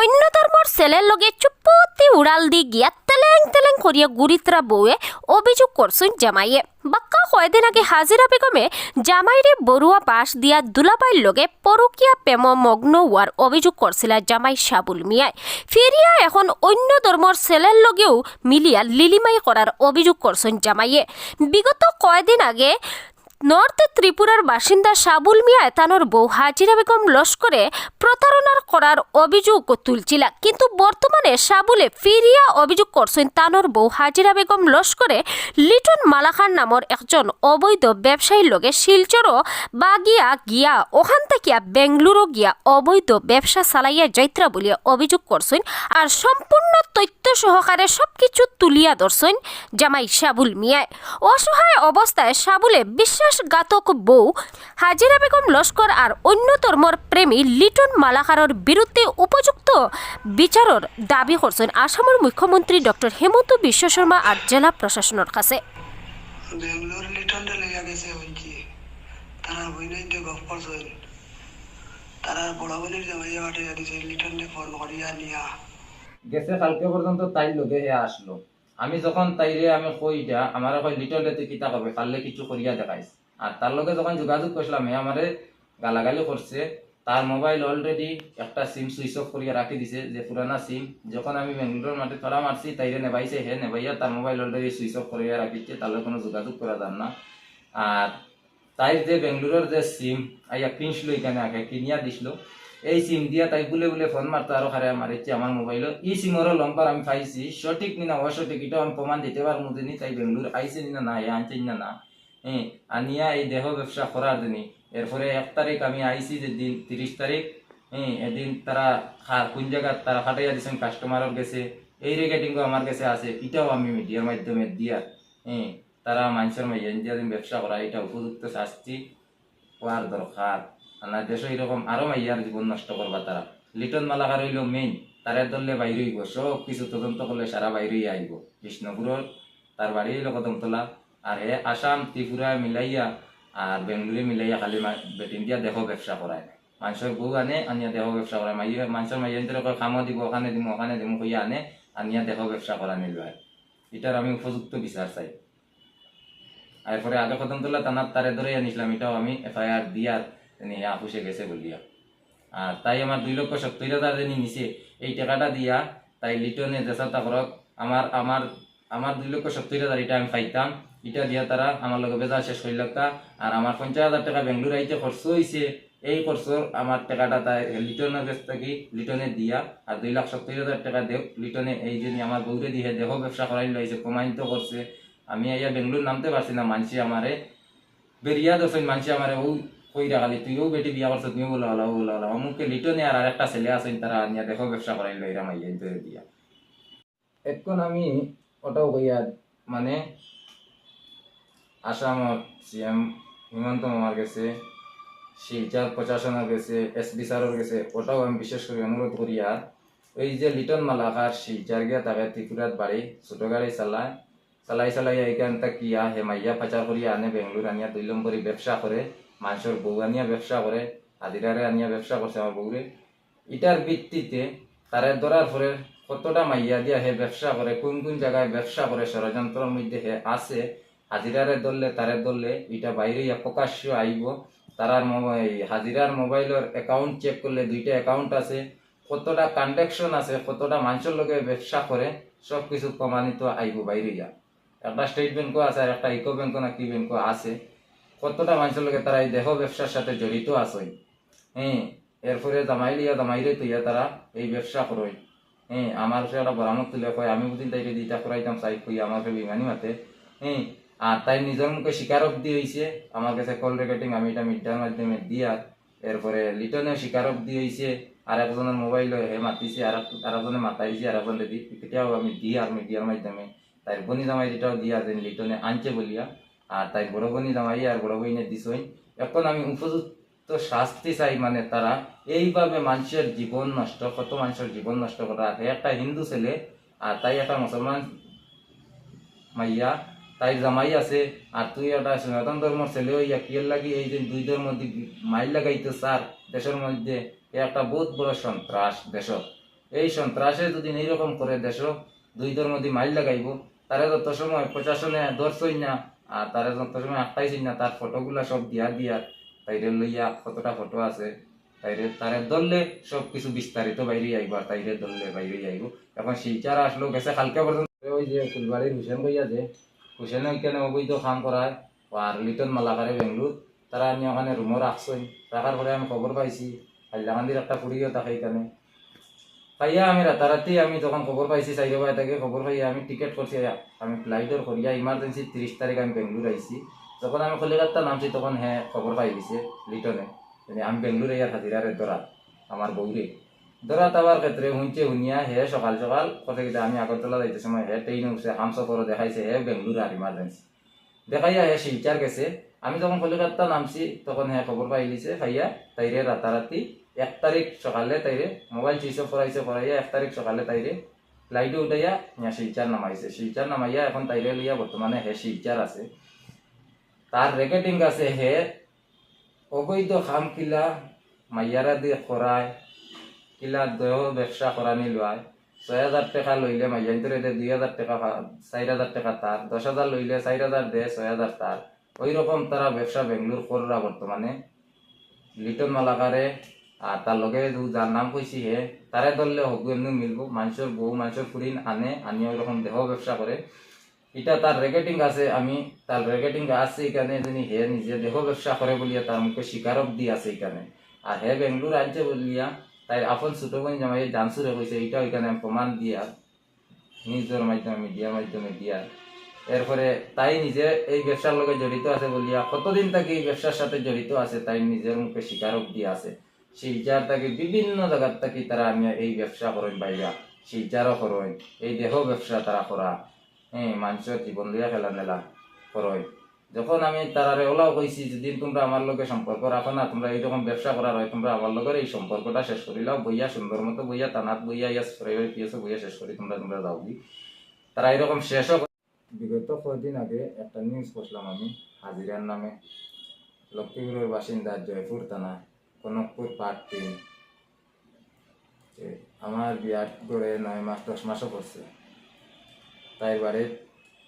অন্য ধর্মর ছেলের লগে চুপতি উড়াল দি গিয়া তেলেং তেলেং করিয়া গুরিত্রা বউয়ে অভিযোগ করছেন জামাইয়ে। বাক্কা কয়দিন আগে হাজিরা বেগমে জামাইরে বড়ুয়া বাস দিয়া দুলাবাইর লগে পরকিয়া প্রেম মগ্ন হওয়ার অভিযোগ করছিল জামাই সাবুল মিয়ায় ফিরিয়া এখন অন্য ধর্মর ছেলের লগেও মিলিয়া লিলিমাই করার অভিযোগ করছেন জামাইয়ে। বিগত কয়দিন আগে নর্থ ত্রিপুরার বাসিন্দা সাবুল মিয়া তানোর বউ হাজিরা বেগম লস্করে প্রতারণার করার অভিযোগ তুলছিল। কিন্তু বর্তমানে সাবুলে ফিরিয়া অভিযোগ করছেন তানোর বউ হাজিরা বেগম লস্করে লিটন মালাখান নামর একজন অবৈধ ব্যবসায়ীর লগে শিলচরও বাগিয়া গিয়া, ওখান থেকে বেঙ্গলুরু গিয়া অবৈধ ব্যবসা চালাইয়া যাত্রা বলিয়া অভিযোগ করছেন আর সম্পূর্ণ তথ্য সহকারে সবকিছু তুলিয়া ধরছেন জামাই সাবুল মিয়ায় অসহায় অবস্থায় সাবুলে বিশ্বাসঘাতক বউ হাজিরা বেগম লস্কর আর অন্য ধর্মর প্রেমী লিটন মালাকারর বিরুদ্ধে উপযুক্ত বিচারর দাবি করছেন আসামের মুখ্যমন্ত্রী ডক্টর হেমন্ত বিশ্ব শর্মা আর জেলা প্রশাসনের কাছে। বেঙ্গলোর লিটনটা লেগে গেছে বলছি তারা বইনাই দিয়ে গপ করছেন তারা বড় বোনের জামাইয়া পাঠিয়ে দিছে লিটনকে ফোন করিয়া নিয়া। গেছে কালকে পর্যন্ত তাই লগে হে আসলো। আমি যখন তাইরে আমি কইটা আমার কই লিটল রেতে কিতা করবে কাললে কিছু করিয়া দেখাইস আর তার লগে যখন যোগাযোগ করছিলাম হে আমারে গালাগালি করছে। তার মোবাইল অলরেডি একটা সিম সুইচ অফ করিয়া রাখি দিছে, যে পুরানা সিম যখন আমি বেঙ্গলোর মাঠে থরা মারছি, তাইরে নেবাইছে, হে নেবাইয়া তার মোবাইল অলরেডি সুইচ অফ করিয়া রাখিছে, তার কোনো যোগাযোগ করা যান না। আর তাই যে বেঙ্গলোরের যে সিম আইয়া কিনছিল এখানে আগে, কিনিয়া দিছিল, এই সিম দিয়া তাই বলে বলে ফোন মারতো আরও খারে মারিছে আমার মোবাইল ই সিমরও লম্বার আমি পাইছি। সঠিক নিনা অসঠিক, এটাও আমি প্রমাণ দিতে পারব তাই বেঙ্গলোর আইছে নিনা না আনছে না না হ্যাঁ আনিয়া এই দেহ ব্যবসা করার দিনই এরপরে এক তারিখ আমি আইছি যে দিন তিরিশ তারিখ হ্যাঁ এদিন তারা খা- কোন জায়গা তারা ফাটাইয়া দিছেন কাস্টমারের গেছে এই রেগেটিং আমার কাছে আছে, এটাও আমি মিডিয়ার মাধ্যমে দিয়া। হ্যাঁ তারা মানুষের মাইয়া দিন ব্যবসা করা, এটা উপযুক্ত শাস্তি হওয়ার দরকার। না দেশ এরকম আরও মাইয়ার জীবন নষ্ট করবা তারা। লিটন মালাকার হইল মেইন তারে ধরলে বাইরে হইব সব কিছু তদন্ত করলে সারা বাইরে আইব। কৃষ্ণপুরের, তার বাড়ি হইল কদমতলা আর হে আসাম ত্রিপুরা মিলাইয়া আর বেঙ্গলুরে মিলাইয়া খালি ইন্ডিয়া দেহ ব্যবসা করায় মানুষের বউ আনে, আনিয়া দেহ ব্যবসা করায় মাইয়া মানুষের মাইয়া কামও দিব ওখানে দিম ওখানে দিম কইয়া আনে, আনিয়া দেহ ব্যবসা করা নিল এটার আমি উপযুক্ত বিচার চাই। এরপরে আগে কদমতলা থানার তারে ধরে আনিছিলাম এটাও আমি এফআইআর দিয়ার আপুসে গেছে বলিয়া আর তাই আমার দুই লক্ষ সত্তর হাজার যিনি নিছে, এই টাকাটা দিয়া তাই লিটনে দেশাতা করক আমার আমার আমার দুই লক্ষ সত্তর হাজার এটা আমি পাইতাম। এটা দিয়া তারা আমার লগে বেজা শেষ হইল আর আমার পঞ্চাশ হাজার টাকা বেঙ্গলোর আইতে খরচ হয়েছে এই খরচর আমার টাকাটা তাই লিটনের কাছ থেকে লিটনে দিয়া, আর দুই লাখ সত্তর হাজার টাকা দেও। লিটনে এই যে আমার বউরে দিয়ে দেহ ব্যবসা করাই লাইছে প্রমাণিত করছে। আমি আইয়া বেঙ্গলোর নামতে পারছি না মানসি আমারে। বেরিয়া দোষেন মানসি আমারে, ও কইরা খালি, তুইও বেটি বিয়া করছ তুমিও বলা হলা বলা হলা অমুকে লিটনে আর আরেকটা ছেলে আছেন, তারা আনিয়া দেখো ব্যবসা করাই লইরা মাইয়া দিয়া। এখন আমি ওটাও কইয়া মানে আসামর সিএম হিমন্ত মামার গেছে শিলচার প্রশাসনের গেছে, এস বি স্যারের গেছে, ওটাও আমি বিশেষ করে অনুরোধ করি আর। ওই যে লিটন মালাকার শিলচার গিয়া তাকে ত্রিপুরাত বাড়ি ছোট গাড়ি চালায়, চালাই চালাই এইখান কি হে মাইয়া পাচার করি আনে বেঙ্গলোর আনিয়া দুই নম্বরী ব্যবসা করে মানুষের বউ আনিয়া ব্যবসা করে আদিরারে আনিয়া ব্যবসা করছে আমার বউরে এটার ভিত্তিতে তারে ধরার পরে কতটা মাইয়া দিয়া হে ব্যবসা করে কোন কোন জায়গায় ব্যবসা করে ষড়যন্ত্রের মধ্যে হে আছে হাজিরারে ধরলে, তারে ধরলে এটা বাইরে ইয়া প্রকাশ্য আইব। মোবাইল হাজিরার মোবাইলের অ্যাকাউন্ট চেক করলে দুইটা অ্যাকাউন্ট আছে। কতটা কন্ডাকশন আছে, কতটা মানুষের লগে ব্যবসা করে সব কিছু প্রমাণিত আইব বাইরে যা একটা স্টেট ব্যাংকও আছে আর একটা ইকো ব্যাংক না কি ব্যাংকও আছে। কতটা মানুষের লগে তারা এই দেহ ব্যবসার সাথে জড়িত আছে। হ্যাঁ এরপরে জামাই লিয়া জামাইরে তুইয়া তারা এই ব্যবসা করই হ্যাঁ আমার সে একটা বরামত তুলে কয়, আমি বুদিন তাইরে দিটা করাইতাম চাই কই আমাকে বিমানি মাতে। হ্যাঁ আর তাই নিজের মুখে স্বীকারোক্তি হয়েছে আমার কাছে কল রেকর্ডিং আমি এটা মিডিয়ার মাধ্যমে দিয়া, এরপরে লিটনেও স্বীকারোক্তি হয়েছে আর একজনের মোবাইল হে মাতিছে, আর আর একজনে মাতাইছে, আর একজন এটাও আমি দিই আর মিডিয়ার মাধ্যমে, তাই বনি জামাই এটাও দিয়া যে লিটনে আনছে বলিয়া, আর তাই বড় বনি জামাই আর বড় বইনে দিছই এখন আমি উপযুক্ত শাস্তি চাই মানে তারা এইভাবে মানুষের জীবন নষ্ট, কত মানুষের জীবন নষ্ট করা। একটা হিন্দু ছেলে, আর তাই একটা মুসলমান মাইয়া তাই জামাই আছে, আর তুই একটা সনাতন ধর্মের ছেলে হইয়া কিয়ের লাগি এই যে দুই ধর্ম মাইল লাগাইতে স্যার দেশের মধ্যে এ একটা বহুত বড় সন্ত্রাস দেশ এই সন্ত্রাসে যদি এইরকম করে দেশ দুই ধর্ম দিয়ে মাইল লাগাইব, তারে যত সময় প্রশাসনে ধরছই না, আর তারে যত সময় আটকাইছই না, তার ফটোগুলা সব দিয়া দিয়া তাইরে লইয়া কতটা ফটো আছে, তাইরে, তারে ধরলে সব কিছু বিস্তারিত বাইরে আইব আর তাইরে ধরলে বাইরে আইব। এখন শিলচার আসলো গেছে, কালকে পর্যন্ত। ওই যে ফুলবাড়ির হুসেন ভাইয়া যে হুসেন ওইখানে অবৈধ কাম করায় আর লিটন মালাকারে বেঙ্গলুর তারা আমি ওখানে রুমও রাখছই রাখার পরে আমি খবর পাইছি। হাইলাকান্দির একটা পুরিও থাকে এখানে পাইয়া আমি রাতারাতি আমি যখন খবর পাইছি চাইরে ভাই তাকে খবর পাইয়া আমি টিকিট করছি আমি ফ্লাইটের করিয়া ইমার্জেন্সি তিরিশ তারিখ আমি বেঙ্গলুর আইছি যখন আমি কলিকাতা নামছি, তখন হ্যাঁ খবর পাই দিছে লিটনে। আমি বেঙ্গলুর ইয়ার হাজিরারে ধরা আমার বউরে ধরা তাবার ক্ষেত্রে শুনছে, শুনিয়া হে, সকাল সকাল কথা আমি আগরতলা যাইতে সময় হে ট্রেন উঠছে হাম সফর দেখাইছে হে বেঙ্গলুর আর ইমার্জেন্সি দেখাইয়া হে শিলচার গেছে। আমি যখন কলিকাতা নামছি, তখন হে খবর পাই দিছে খাইয়া তাইরে রাতারাতি এক তারিখ সকালে তাইরে মোবাইল অফ করাইছে করাইয়া এক তারিখ সকালে তাইরে ফ্লাইটে উঠাইয়া, ইয়া শিলচার নামাইছে। শিলচার নামাইয়া এখন তাইরে লইয়া বর্তমানে হে শিলচার আছে। তার রেকেটিং আছে হে, অবৈধ খাম কিলা মাইয়ারা দিয়ে করায় কিলা দেহ ব্যবসা করানি লয় ছয় হাজার টাকা লইলে দে দুই হাজার টাকা চার হাজার টাকা তার দশ হাজার লইলে চার হাজার দে, ছয় হাজার তার ওই রকম তারা ব্যবসা বেঙ্গলোর কররা বর্তমানে লিটন মালাকারে আর তার লগে যার নাম কইছি হে তারে ধরলে হকু এমনি মিলবো মানুষের বউ মানুষের ফুরিন আনে, আনি ওই রকম দেহ ব্যবসা করে এটা তার রেকেটিং আছে, আমি তার রেকেটিং আছে এখানে যিনি হে নিজে দেহ ব্যবসা করে বলিয়া তার মুখে স্বীকারক দি আছে এখানে আর হে বেঙ্গলোর আনছে বলিয়া তাই আপন ছোট বোন জামাই জানসুরে কইছে এটা এখানে প্রমাণ দিয়া নিউজের মাধ্যমে মিডিয়ার মাধ্যমে দিয়া। এরপরে তাই নিজে এই ব্যবসার লগে জড়িত আছে বলিয়া, কতদিন থেকে এই ব্যবসার সাথে জড়িত আছে তাই নিজের মুখে স্বীকারক দিয়ে আছে। শিলচার তাকে বিভিন্ন জায়গার থেকে তারা আমি এই ব্যবসা করেন বাইরা শিলচারও করেন। এই দেহ ব্যবসা তারা করা। হ্যাঁ মানুষের জীবন লিয়া খেলা নেলা করেন। যখন আমি তারারে ওলাও কইছি যেদিন তোমরা আমার লগে সম্পর্ক রাখো না, তোমরা এইরকম ব্যবসা করার হয়, তোমরা আমার লগের এই সম্পর্কটা শেষ করিলাও বইয়া সুন্দর মতো বইয়া তানাত বইয়া ইয়া স্প্রে পিএসও বইয়া শেষ করি, তোমরা তোমরা যাও তারা এরকম শেষও বিগত কয়েকদিন আগে একটা নিউজ পড়লাম আমি, হাজিরার নামে। লক্ষ্মীপুরের বাসিন্দা জয়পুর থানা, কনকপুর পার্ট তিন। আমার বিয়ার গড়ে নয় মাস, দশ মাসও পড়ছে। তাই বাড়ির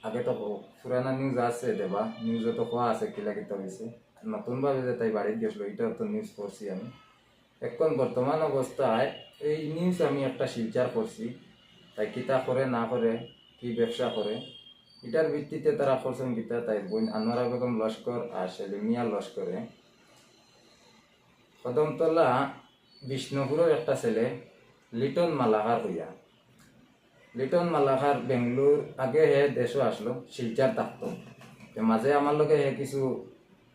আগে তো পুরানা নিউজ আছে দেবা নিউজে তো কোয়া আছে কিলা কিতা হয়েছে নতুনভাবে যে তাই বাড়িতে গেছিল এটাও তো নিউজ পড়ছি আমি। এখন বর্তমান অবস্থায় এই নিউজ আমি একটা শিলচার করছি তাই কিতা করে না করে কি ব্যবসা করে এটার ভিত্তিতে তারা করছেন কিতা তাই বোন আনোয়ারা বেগম লস্কর আর সেলিমিয়া লস্করে কদমতলা বিষ্ণুপুরের একটা ছেলে, লিটন মালাহার হইয়া লিটন মালাহার বেঙ্গলোর, আগে হে দেশও আসলো, শিলচার থাকতো মাঝে আমার লগে হে কিছু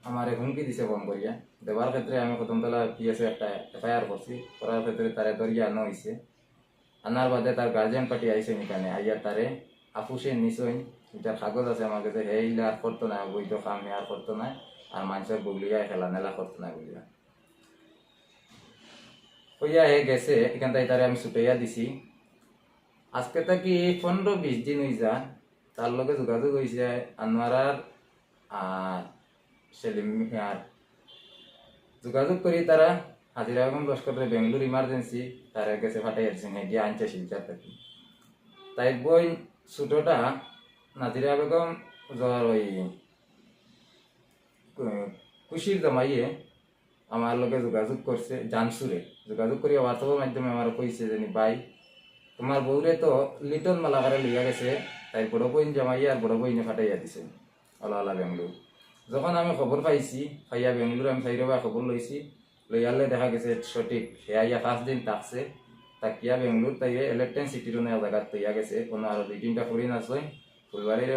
আমার হুমকি দিছে কম করিয়া দেওয়ার ক্ষেত্রে আমি কদমতলা পিএসএ একটা এফআইআর করছি করার ক্ষেত্রে তারে ধরিয়া আনা হয়েছে আনার বাদে তার গার্জিয়ান পার্টি আইসে এখানে আইয়া তারে আপুসে নিশ্চয় এটার কাগজ আছে আমার কাছে। হে ইলা আর করতো না বৈধ কাম হে আর করতো না আর মানুষের বগলিয়া খেলা নেলা করতো না বলিয়া হইয়া হে গেছে এখান থেকে তারে আমি ছুটাইয়া দিছি। আজকে থাকি পনেরো বিশ দিন হয়ে যা তার লগে যোগাযোগ হয়েছে আনোয়ারার আর সেলিম যোগাযোগ করি তারা, হাজিরা বেগম লস্করের বেঙ্গলোর ইমার্জেন্সি তারা গেছে ফাটাই আসছে হ্যাঁ গিয়ে আনছে শিলচার থাকি। তাই বই ছোটটা নাজিরা বেগম যার ওই খুশির জামাইয়ে আমার লগে যোগাযোগ করছে, জানসুরে। যোগাযোগ করি হোয়াটসঅ্যাপের মাধ্যমে আমার কইছে যে, ভাই তোমার বউরে তো লিটন মালাকারে লইয়া গেছে, তাই বড় বইন জামাইয়া আর বড় বইনে ফাটাইয়া দিছে। আলা আলা বেঙ্গলোর। যখন আমি খবর পাইছি খাইয়া বেঙ্গলোর আমি চাইরবা খবর লইছি লইয়ালে দেখা গেছে সঠিক সেয়া ইয়া পাঁচ দিন থাকছে তাকিয়া বেঙ্গলোর তাই ইলেকট্রেন সিটির জায়গা তৈয়া গেছে। কোনো আরও দুই তিনটা ফুরিন আছে ফুলবাড়ির